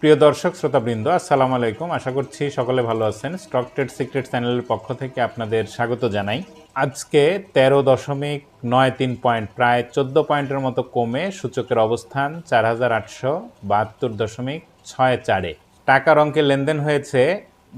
প্রিয় দর্শক, শ্রোতাবৃন্দ, আসসালামু আলাইকুম। আশা করছি সকলে ভালো আছেন। স্টক ট্রেড সিক্রেট চ্যানেলের পক্ষ থেকে আপনাদের স্বাগত জানাই। আজকে তেরো দশমিক নয় তিন পয়েন্ট, প্রায় চোদ্দ পয়েন্টের মতো কমে সূচকের অবস্থান চার হাজার আটশো বাহাত্তর দশমিক ছয় চারে। টাকার অঙ্কে লেনদেন হয়েছে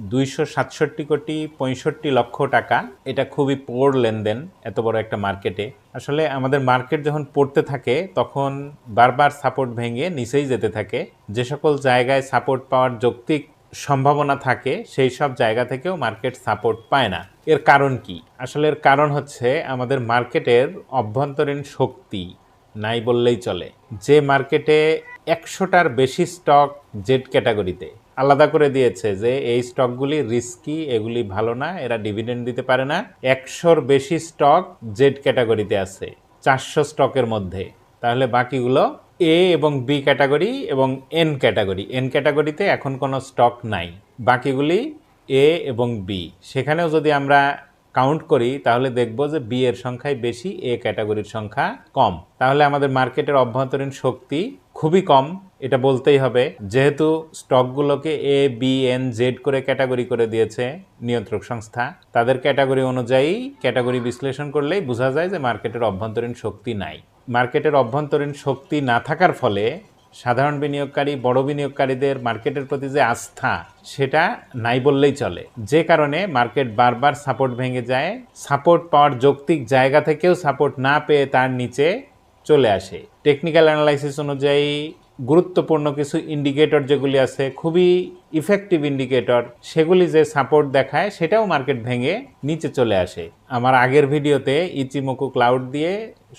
দুইশো সাতষট্টি কোটি পঁয়ষট্টি লক্ষ টাকা। এটা খুবই পোর লেনদেন, এত বড় একটা মার্কেটে। আসলে আমাদের মার্কেট যখন পড়তে থাকে, তখন বারবার সাপোর্ট ভেঙে নিচেই যেতে থাকে। যে সকল জায়গায় সাপোর্ট পাওয়ার যৌক্তিক সম্ভাবনা থাকে, সেই সব জায়গা থেকেও মার্কেট সাপোর্ট পায় না। এর কারণ কি? আসলে এর কারণ হচ্ছে আমাদের মার্কেটের অভ্যন্তরীণ শক্তি। নাই বললেই চলে। যে মার্কেটে একশোটার বেশি স্টক জেড ক্যাটাগরিতে আলাদা করে দিয়েছে যে এই স্টকগুলি রিস্কি এগুলি ভালো না, এরা ডিভিডেন্ড দিতে পারে না, একশোর বেশি স্টক জেড ক্যাটাগরিতে আছে, চারশো স্টকের মধ্যে। তাহলে বাকিগুলো এ এবং বি ক্যাটাগরি এবং এন ক্যাটাগরি এন ক্যাটাগরিতে এখন কোনো স্টক নাই। বাকিগুলি এ এবং বি সেখানেও যদি আমরা কাউন্ট করি, তাহলে দেখব যে বি এর সংখ্যাই বেশি এ ক্যাটাগরির সংখ্যা কম। তাহলে আমাদের মার্কেটের অভ্যন্তরীণ শক্তি খুবই কম, এটা বলতেই হবে। যেহেতু স্টকগুলোকে এ বি এন জেড করে ক্যাটাগরি করে দিয়েছে নিয়ন্ত্রক সংস্থা, তাদের ক্যাটাগরি অনুযায়ী ক্যাটাগরি বিশ্লেষণ করলেই বোঝা যায় যে মার্কেটের অভ্যন্তরীণ শক্তি নাই। মার্কেটের অভ্যন্তরীণ শক্তি না থাকার ফলে সাধারণ বিনিয়োগকারী, বড় বিনিয়োগকারীদের মার্কেটের প্রতি যে আস্থা, সেটা নাই বললেই চলে। যে কারণে মার্কেট বারবার সাপোর্ট ভেঙে যায়, সাপোর্ট পাওয়ার যৌক্তিক জায়গা থেকেও সাপোর্ট না পেয়ে তার নিচে চলে আসে। টেকনিক্যাল অ্যানালাইসিস অনুযায়ী গুরুত্বপূর্ণ কিছু ইন্ডিকেটর যেগুলি আছে, খুবই ইফেক্টিভ ইন্ডিকেটর সেগুলি যে সাপোর্ট দেখায় সেটাও মার্কেট ভেঙে নিচে চলে আসে। আমার আগের ভিডিওতে ইচিমোকু ক্লাউড দিয়ে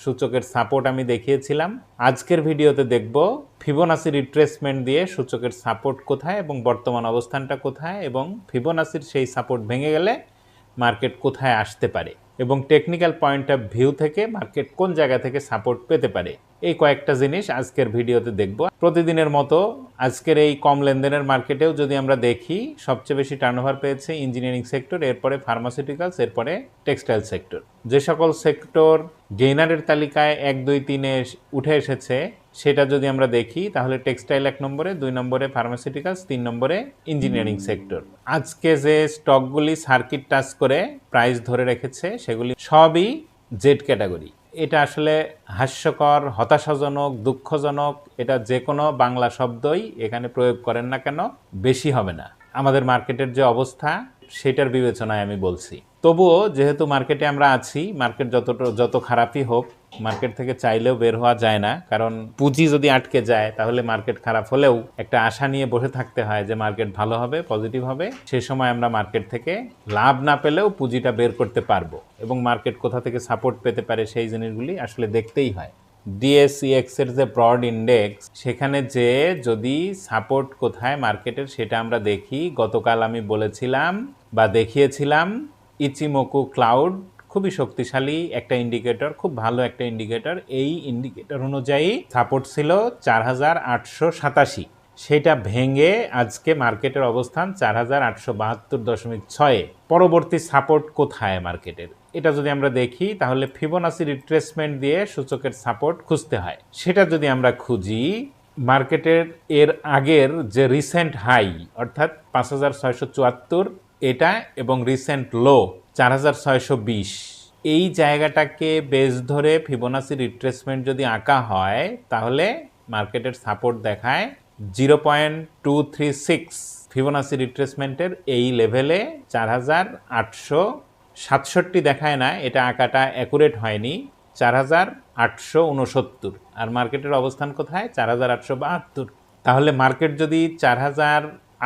সূচকের সাপোর্ট আমি দেখিয়েছিলাম। আজকের ভিডিওতে দেখব ফিবোনাসি রিট্রেসমেন্ট দিয়ে সূচকের সাপোর্ট কোথায় এবং বর্তমান অবস্থানটা কোথায় এবং ফিবোনাসির সেই সাপোর্ট ভেঙে গেলে মার্কেট কোথায় আসতে পারে এবং টেকনিক্যাল পয়েন্ট অফ ভিউ থেকে মার্কেট কোন জায়গা থেকে সাপোর্ট পেতে পারে। এই কয়েকটা জিনিস আজকের ভিডিওতে দেখব। প্রতিদিনের মতো আজকের এই কম লেনদেনের মার্কেটেও যদি আমরা দেখি, সবচেয়ে বেশি টার্নওভার পেয়েছে ইঞ্জিনিয়ারিং সেক্টর এরপরে ফার্মাসিউটিক্যালস এরপরে টেক্সটাইল সেক্টর যে সকল সেক্টর গেইনারের তালিকায় এক, দুই, তিনে উঠে এসেছে, সেটা যদি আমরা দেখি, তাহলে টেক্সটাইল এক নম্বরে, দুই নম্বরে ফার্মাসিউটিক্যালস তিন নম্বরে ইঞ্জিনিয়ারিং সেক্টর আজকে যে স্টকগুলি সার্কিট টাচ করে প্রাইস ধরে রেখেছে, সেগুলি সবই জেড ক্যাটাগরি এটা আসলে হাস্যকর, হতাশাজনক, দুঃখজনক, এটা যে কোনো বাংলা শব্দই এখানে প্রয়োগ করেন না কেন, বেশি হবে না। আমাদের মার্কেটের যে অবস্থা, সেটার বিবেচনায় আমি বলছি। তবুও যেহেতু মার্কেটে আমরা আছি মার্কেট যত যত খারাপই হোক মার্কেট থেকে চাইলেও বের হওয়া যায় না। কারণ পুঁজি যদি আটকে যায়, তাহলে মার্কেট খারাপ হলেও একটা আশা নিয়ে বসে থাকতে হয় যে মার্কেট ভালো হবে পজিটিভ হবে। সে সময় আমরা মার্কেট থেকে লাভ না পেলেও পুঁজিটা বের করতে পারব এবং মার্কেট কোথা থেকে সাপোর্ট পেতে পারে সেই জিনিসগুলি আসলে দেখতেই হয়। ডিএসইএক্স এর যে ব্রড ইন্ডেক্স সেখানে যে যদি সাপোর্ট কোথায় মার্কেটের সেটা আমরা দেখি। গতকাল আমি বলেছিলাম বা দেখিয়েছিলাম ইচিমোকু ক্লাউড খুবই শক্তিশালী একটা ইন্ডিকেটর খুব ভালো একটা ইন্ডিকেটর এই ইন্ডিকেটর অনুযায়ী সাপোর্ট ছিল চার হাজার আটশো সাতাশি। সেটা ভেঙে আজকে মার্কেটের অবস্থান চার হাজার আটশো বাহাত্তর দশমিক ছয়ে। পরবর্তী সাপোর্ট কোথায় মার্কেটের এটা যদি আমরা দেখি, তাহলে ফিবোনাসি রিট্রেসমেন্ট দিয়ে সূচকের সাপোর্ট খুঁজতে হয়। সেটা যদি আমরা খুঁজি মার্কেটের এর আগের যে রিসেন্ট হাই অর্থাৎ পাঁচ হাজার ছয়শো চুয়াত্তর এটা এবং রিসেন্ট লো চার হাজার ছয়শো বিশ। এই জায়গাটাকে বেস ধরে ফিবোনাসি রিট্রেসমেন্ট যদি আঁকা হয়, তাহলে মার্কেটের সাপোর্ট দেখায় zero point two three six Fibonacci রিট্রেসমেন্টের এই লেভেলে চার হাজার আটশো সাতষট্টি দেখায় না, এটা আঁকাটা অ্যাকুরেট হয়নি, চার হাজার আটশো উনসত্তর। আর মার্কেটের অবস্থান কোথায়? চার হাজার আটশো বাহাত্তর। তাহলে মার্কেট যদি চার হাজার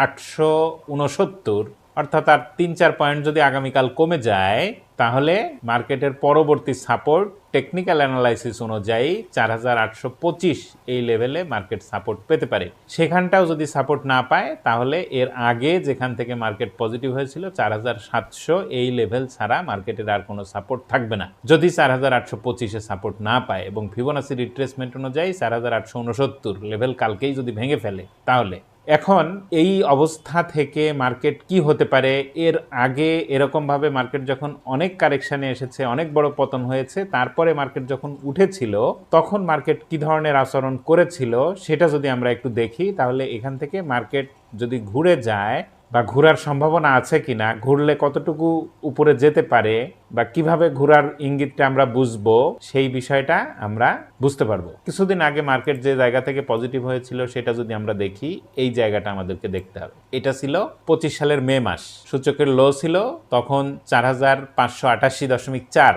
আটশো উনসত্তর অর্থাৎ আর তিন চার পয়েন্ট যদি আগামীকাল কমে যায়, তাহলে মার্কেটের পরবর্তী সাপোর্ট টেকনিক্যাল অ্যানালাইসিস অনুযায়ী চার হাজার আটশো পঁচিশ এই লেভেলে মার্কেট সাপোর্ট পেতে পারে। সেখানটাও যদি সাপোর্ট না পায়, তাহলে এর আগে যেখান থেকে মার্কেট পজিটিভ হয়েছিল, চার হাজার সাতশো এই লেভেল ছাড়া মার্কেটের আর কোনো সাপোর্ট থাকবে না। যদি চার হাজার আটশো পঁচিশে সাপোর্ট না পায় এবং ফিবোনাসি রিট্রেসমেন্ট অনুযায়ী চার হাজার আটশো উনসত্তর লেভেল কালকেই যদি ভেঙে ফেলে, তাহলে এখন এই অবস্থা থেকে মার্কেট কি হতে পারে? এর আগে এরকমভাবে মার্কেট যখন অনেক কারেকশানে এসেছে, অনেক বড় পতন হয়েছে, তারপরে মার্কেট যখন উঠেছিল, তখন মার্কেট কি ধরনের আচরণ করেছিল, সেটা যদি আমরা একটু দেখি, তাহলে এখান থেকে মার্কেট যদি ঘুরে যায় বা ঘোরার সম্ভাবনা আছে কি না ঘুরলে কতটুকু উপরে যেতে পারে বা কীভাবে ঘোরার ইঙ্গিতটা আমরা বুঝব, সেই বিষয়টা আমরা বুঝতে পারব। কিছুদিন আগে মার্কেট যে জায়গা থেকে পজিটিভ হয়েছিল সেটা যদি আমরা দেখি, এই জায়গাটা আমাদেরকে দেখতে হবে। এটা ছিল পঁচিশ সালের মে মাস। সূচকের লো ছিল, তখন চার হাজার পাঁচশো আটাশি দশমিক চার।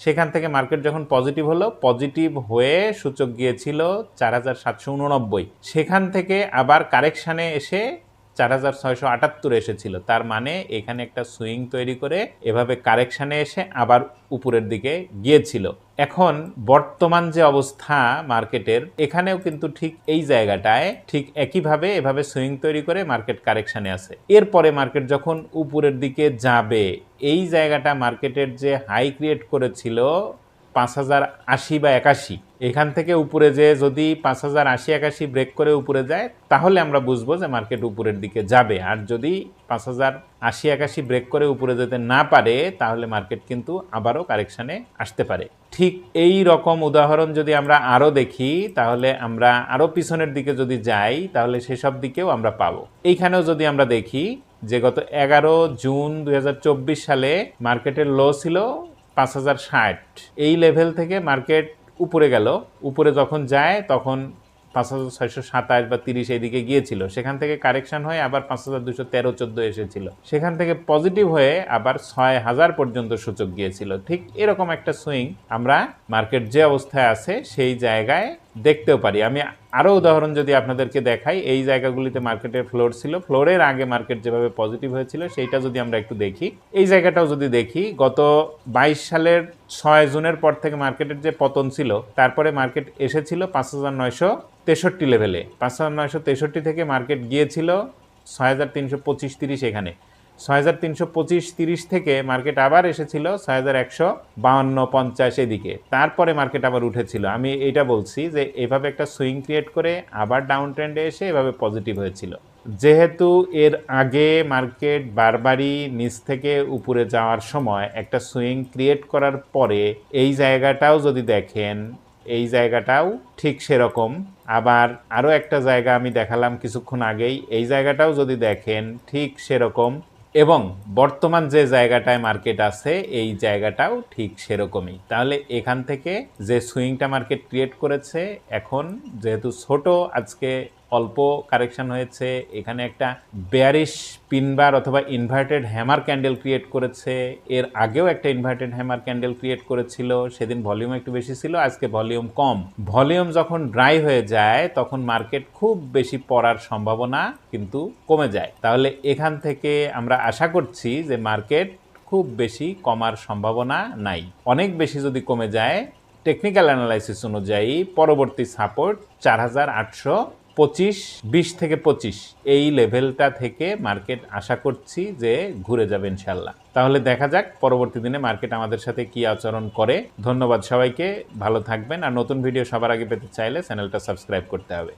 সেখান থেকে মার্কেট যখন পজিটিভ হলো, পজিটিভ হয়ে সূচক গিয়েছিল চার হাজার সাতশো উননব্বই। সেখান থেকে আবার কারেকশানে এসে চার হাজার ছয়শো আটাত্তর এসেছিল। তার মানে এখানে একটা সুইং তৈরি করে এভাবে কারেকশানে এসে আবার উপরের দিকে গিয়েছিল। এখন বর্তমান যে অবস্থা মার্কেটের, এখানেও কিন্তু ঠিক এই জায়গাটায় ঠিক একইভাবে এভাবে সুইং তৈরি করে মার্কেট কারেকশানে আছে। এরপরে মার্কেট যখন উপরের দিকে যাবে, এই জায়গাটা মার্কেটের যে হাই ক্রিয়েট করেছিল পাঁচ হাজার আশি বা একাশি, এখান থেকে উপরে যে যদি পাঁচ হাজার আশি, একাশি ব্রেক করে উপরে যায়, তাহলে আমরা বুঝব যে মার্কেট উপরের দিকে যাবে। আর যদি পাঁচ হাজার আশি, একাশি ব্রেক করে উপরে যেতে না পারে, তাহলে মার্কেট কিন্তু আবারও কারেকশানে আসতে পারে। ঠিক এই রকম উদাহরণ যদি আমরা আরও দেখি, তাহলে আমরা আরও পিছনের দিকে যদি যাই, তাহলে সেসব দিকেও আমরা পাবো। এইখানেও যদি আমরা দেখি যে গত এগারো জুন দু হাজার চব্বিশ সালে মার্কেটের লো ছিল পাঁচ হাজার ষাট। এই লেভেল থেকে মার্কেট উপরে গেল। উপরে যখন যায়, তখন পাঁচ হাজার ছয়শো সাতাশ বা তিরিশ এইদিকে গিয়েছিল। সেখান থেকে কারেকশন হয়ে আবার পাঁচ হাজার দুশো তেরো, চোদ্দ এসেছিল। সেখান থেকে পজিটিভ হয়ে আবার ছয় হাজার পর্যন্ত সূচক গিয়েছিল। ঠিক এরকম একটা সুইং আমরা মার্কেট যে অবস্থায় আছে, সেই জায়গায় দেখতেও পারি। আমি আরও উদাহরণ যদি আপনাদেরকে দেখাই, এই জায়গাগুলিতে মার্কেটের ফ্লোর ছিল। ফ্লোরের আগে মার্কেট যেভাবে পজিটিভ হয়েছিল, সেইটা যদি আমরা একটু দেখি। এই জায়গাটাও যদি দেখি, গত বাইশ সালের ছয় জুনের পর থেকে মার্কেটের যে পতন ছিল, তারপরে মার্কেট এসেছিল পাঁচ হাজার নয়শো তেষট্টি লেভেলে পাঁচ হাজার নয়শো তেষট্টি থেকে মার্কেট গিয়েছিল ছয় হাজার তিনশো পঁচিশ তিরিশ এখানে। ছয় হাজার তিনশো পঁচিশ তিরিশ থেকে মার্কেট আবার এসেছিল ছয় হাজার একশো বাউন্ন পঞ্চাশ এদিকে। তারপরে মার্কেট আবার উঠেছিল। আমি এটা বলছি যে এভাবে একটা সুইং ক্রিয়েট করে আবার ডাউন ট্রেন্ডে এসে এভাবে পজিটিভ হয়েছিল। যেহেতু এর আগে মার্কেট বারবারই নিচ থেকে উপরে যাওয়ার সময় একটা সুইং ক্রিয়েট করার পরে এই জায়গাটাও যদি দেখেন, এই জায়গাটাও ঠিক সেরকম। আবার আরও একটা জায়গা আমি দেখালাম কিছুক্ষণ আগেই, এই জায়গাটাও যদি দেখেন, ঠিক সেরকম। এবং বর্তমান যে জায়গাটায় মার্কেট আছে, এই জায়গাটাও ঠিক সেরকমই। তাহলে এখান থেকে যে সুইংটা মার্কেট ক্রিয়েট করেছে, এখন যেহেতু ছোট, আজকে অল্প কারেকশন হয়েছে, এখানে একটা বেয়ারিশ পিনবার অথবা ইনভার্টেড হ্যামার ক্যান্ডেল ক্রিয়েট করেছে, এর আগেও একটা ইনভার্টেড হ্যামার ক্যান্ডেল ক্রিয়েট করেছিল, সেদিন ভলিউম একটু বেশি ছিল, আজকে ভলিউম কম। ভলিউম যখন ড্রাই হয়ে যায়, তখন মার্কেট খুব বেশি পড়ার সম্ভাবনা কিন্তু কমে যায়। তাহলে এখান থেকে আমরা আশা করছি যে মার্কেট খুব বেশি কমার সম্ভাবনা নাই। অনেক বেশি যদি কমে যায় টেকনিক্যাল অ্যানালাইসিস অনুযায়ী পরবর্তী সাপোর্ট চার হাজার আটশো পঁচিশ, বিশ থেকে পঁচিশ, এই লেভেলটা থেকে মার্কেট আশা করছি যে ঘুরে যাবে ইনশাল্লাহ তাহলে দেখা যাক পরবর্তী দিনে মার্কেট আমাদের সাথে কি আচরণ করে। ধন্যবাদ সবাইকে, ভালো থাকবেন। আর নতুন ভিডিও সবার আগে পেতে চাইলে চ্যানেলটা সাবস্ক্রাইব করতে হবে।